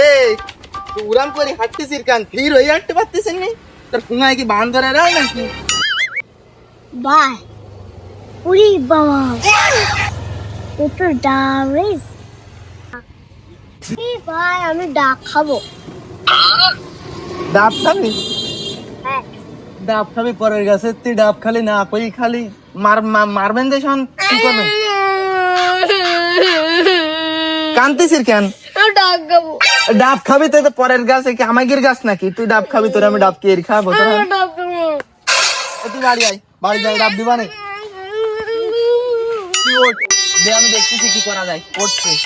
এই উড়ান করে হাঁটতেছিস কান? ধীর হয়ে হাঁটতে পারতেছিস নি? তোর কি বান ধরে রায় নাকি? বাই উরি বাবা। ভাই আমি ডাক খাব। ডাব খাবি? হ্যাঁ। ডাব খাবি পরের গাছে তুই ডাব খালি না কই খালি। মার মারবেন যে শোন কি করবেন? কেন? ডাক খাব। ডাব খাবি তো পরের গাছে কি আমাগের গাছ নাকি? তুই ডাব খাবি তোর আমি ডাব কি খাব তোর আমি- ডাক খাব। তুই বাড়ি আয় বাড়ি যাই ডাব দিবা নে। তুই ওঠ দে আমি দেখতেছি কি করা যায় ওঠ তুই।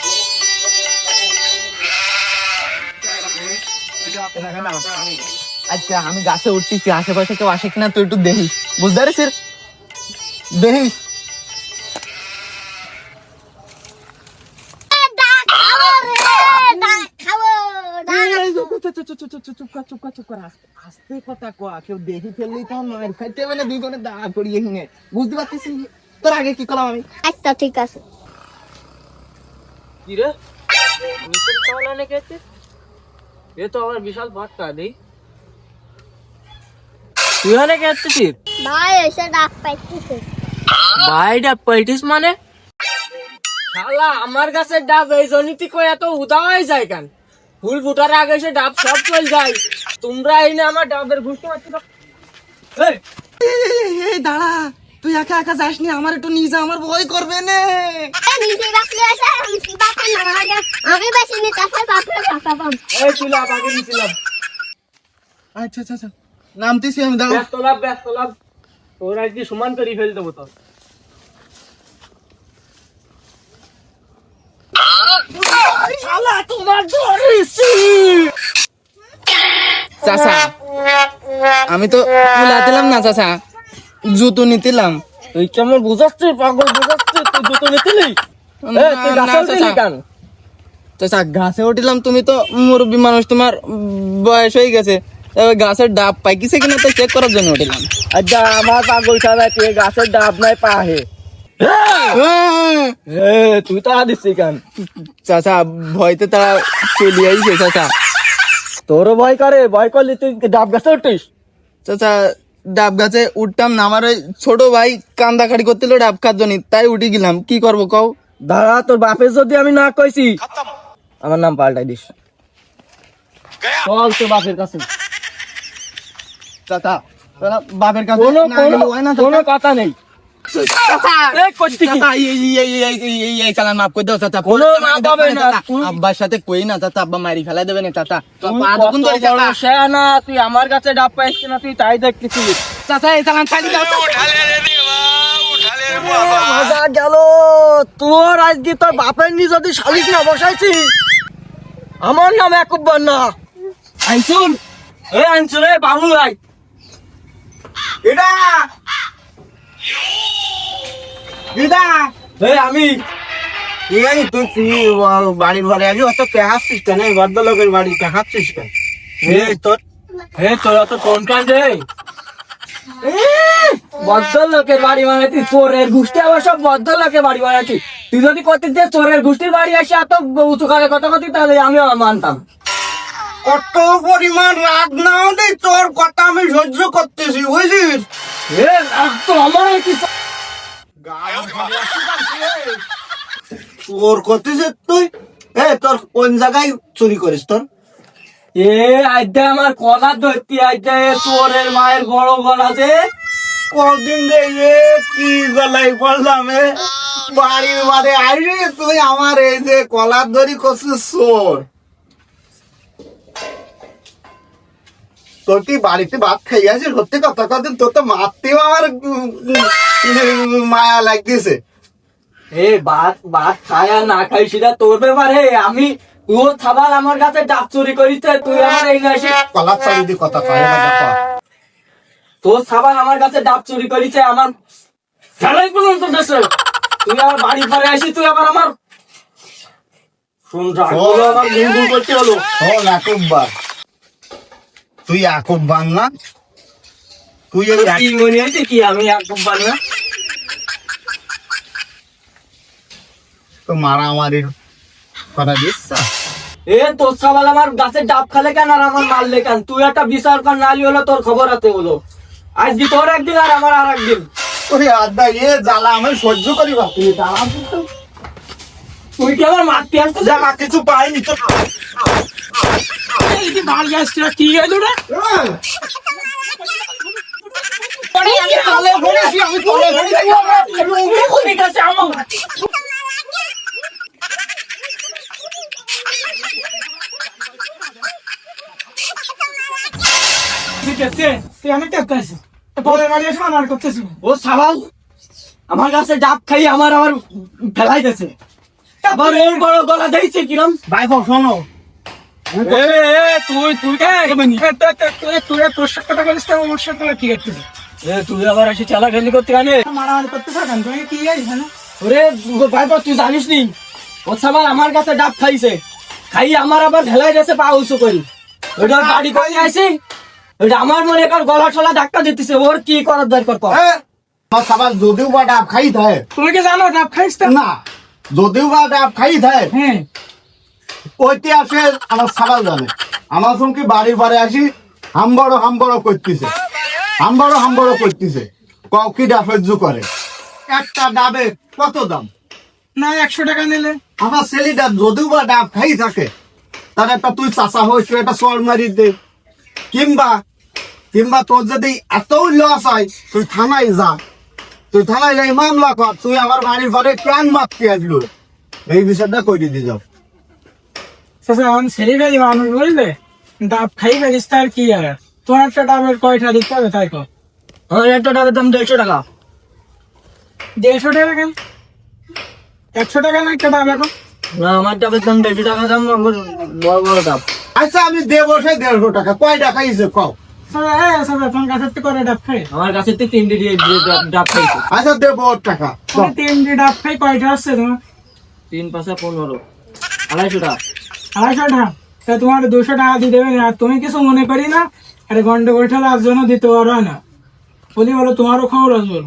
আচ্ছা আমি গাছে উঠতেছি আশেপাশে কেউ আসে কিনা তুই একটু দেখিস। বুঝতে পারিস দেখিস ডাক খাব রে ডাক খাব ডাক আস্তে কথা কয়া কেউ দেখি ফেললেই তো খাইতে হবে না দুই দা করিয়ে হিনে বুঝতে পারছিস তোর আগে কি করলাম আমি আচ্ছা ঠিক আছে কি রে মিশন? এ তো আমার বিশাল বাট্টা নেই তুই অনেক ভাই এসে ডাক পাইতেছে ভাইটা পাইটিস মানে শালা আমার কাছে ডাব এই জনিতি কই এত উদাওয়াই যায় কেন ফুল ফুটার আগে এসে ডাব সব চল যায়। তোমরা এই না আমার ডাবের ঘুরতে পারছ না এই, দাঁড়া তুই একা একা যাসনি আমার একটু নিয়ে যা আমার ভয় করবে না। নিজে আসে আমি না পাম এই ছিল আগে নিছিলাম আচ্ছা আচ্ছা আচ্ছা নামতেছি আমি দাঁড়া ব্যস্ত লাভ ব্যস্ত লাভ। তোর আজকে সমান করে ফেল দেবো তো শালা তোমার ধরেছি চাচা আমি তো তুলা দিলাম না চাচা। জুতো নিতিলাম। তুই কেমন বুঝাচ্ছিস পাগল বুঝাচ্ছিস তুই জুতো নিতিলি? গাছে চাচা। ঘাসে উঠিলাম তুমি তো মুরব্বী মানুষ তোমার বয়স হয়ে গেছে। গাছের ডাব পাইকিছে কিনা তো চেক করার জন্য উঠিলাম। আচ্ছা আমার পাগল তুই গাছের ডাব নাই পাহে? তুই তো দিচ্ছি কেন চাচা ভয়তে তারা চলে আইছে চাচা। তোরও ভয় করে ভয় করলি তুই ডাব গাছে উঠিস চাচা ডাব গাছে উঠতাম না আমার ওই ছোট ভাই কান্দা খাড়ি করছিল ডাব খাওয়ার জন্য তাই উঠে গেলাম। কি করব কও? দাঁড়া তোর বাপের যদি আমি না কইছি। আমার নাম পাল্টাই দিস। চল তোর বাপের কাছে। চাচা তোরা বাপের কাছে কোনো। কথা নেই। না, আব্বার সাথে কই না চাচা আব্বা মারি ফেলাই দেবে না চাচা। তো তুই আমার কাছে ডাব তুই তাই দেখতেছিস। চাচা এই চালান ছাড়ি দাও মজা গেল। তোর আজকে তোর বাপের নি যদি সালিশ না বসাইছি আমার নাম একুব্বার না আইসুন এ আইসুন এ বাবু ভাই। এটা এ আমি। ঠিক আছে তুই তুই বাড়ির ঘরে আগে অত পেহাচ্ছিস কেন? এই ভদ্রলোকের বাড়ি কেন? তোর হে তোরা তো কোন কাজে ভদ্রলোকের বাড়ি বানাইতি চোরের গোষ্ঠী আবার সব ভদ্রলোকের বাড়ি বানাইতি তুই যদি করতিস যে চোরের গোষ্ঠীর বাড়ি আসে এত উঁচু করে কথা কথি তাহলে আমি মানতাম। কত পরিমাণ রাগ না হলে তোর কথা আমি সহ্য করতেছি বুঝলিস এ রাগ তো আমার কি তোর করতেছিস তুই এ তোর কোন জায়গায় চুরি করিস তোর? এ আজকে আমার কলা ধরতি আজকে এ চোরের মায়ের বড় গলা যে। কদিন থেকে কি গলাই পড়লাম এ? বাড়ির বাড়ি আইরে তুই আমার এই যে কলার ধরি করছিস চোর। তোর কি বাড়িতে ভাত খাই আছে সত্যি কথা কদিন তোর তো মারতেও আমার মায়া লাগতেছে। এ ভাত ভাত খায় আর না খাই সেটা তোর ব্যাপারে আমি তোর খাবার আমার কাছে ডাক চুরি করিতে তুই আমার এই না এসে কলার চালি দিয়ে কথা কয় তোর খাবার আমার কাছে ডাব চুরি করিছে আমার ফেলাই পর্যন্ত দেশে তুই আমার বাড়ি ঘরে আসি তুই আবার আমার শুন রাগগুলো আমার গুনগুন করতে হলো। শোন একবার তুই একবার না? তুই এই মনে হয়েছে কি আমি পারি না? তো মারামারির কথা দিস এ তোর সবাল আমার গাছের ডাব খালে কেন আর আমার মারলে কেন? তুই একটা বিচার কর নালি হলো তোর খবর হাতে হলো আজকে তোর একদিন আর আমার আর একদিন। ওরে আড্ডা এ জ্বালা আমি সহ্য করি বাপি জ্বালা তুই কি আমার মারতে আসতো জ্বালা কিছু পাইনি তো। পড়েছি, আমি তলে পড়েছি। ও সাবাল আমার কাছে ডাব খাই আমার আবার ফেলাই দিয়েছে। আবার ওর বড় গলা দিয়েছে কিরম? ভাই শোনো। তুই তুই কে তুই তোর সাথে কথা বলিস তো আমার সাথে কি করছিস তুই আবার এসে চালা খেলি করতে কানে মারামারি করতে থাকেন তুমি কি ওরে ভাইপো তুই জানিস নি ও সাবাল আমার কাছে ডাব খাইছে খাই আমার আবার ফেলাই দিয়েছে পা উঁচু করি ওটা গাড়ি করে আসি ওটা আমার মনে কর গলা টলা ধাক্কা দিতেছে ওর কি করার দরকার কর এ, আমার সবার যদিও বা ডাব খাই থাকে তুমি কি জানো ডাব খাইস তো? না। যদিও বা ডাব খাই থাকে হ্যাঁ। ওইতে আসে আমার সাবাল জানে। আমার সঙ্গে বাড়ি বাড়ি আসি হাম্বড় হাম্বড় করতেছে। হাম্বড় হাম্বড় করতেছে। ককি সহ্য করে? একটা ডাবে কত দাম? না একশো টাকা নিলে। আমার ছেলেটা যদিও বা ডাব খাই থাকে তার একটা তুই চাষা হয়েছে একটা সর মারি দে। কিংবা কিংবা তোর যদি এত লস হয় তুই থানায় যা। তুই থানায় যাই মামলা কর তুই আমার বাড়ির ঘরে প্রাণ মারতে আসলো এই বিষয়টা করে দিয়ে যাও। ফেলি মানুষ বুঝলে? ডাব খাই ফেলিস তার কি আর? তোমার একটা ডাবের কয়টা দিতে হবে তাই কর আমার একটা ডাবের দাম দেড়শো টাকা। দেড়শো টাকা কেন? একশো টাকা না একটা ডাব এখন? না আমার ডাবের দাম দেড়শো টাকা দাম আমার বড় বড় ডাব আচ্ছা আমি দেবো সে দেড়শো টাকা। কয় টাকা হিসেবে কও? হ্যাঁ আমার কাছে তো তিনটে দিয়ে দিয়ে ডাব- খাইছে। আচ্ছা দেবো টাকা। তুমি তিনটি ডাব খাই কয়টা আসছে তোমার? তিন পাঁচা পনেরো। আড়াইশো টাকা। আড়াইশো টাকা। তা তোমার দুশো টাকা দিয়ে দেবে আর তুমি কিছু মনে করি না, আরে গন্ডগোল ঠেলা জন্য দিতে পারো না। বলি বলো, তোমারও খবর আছে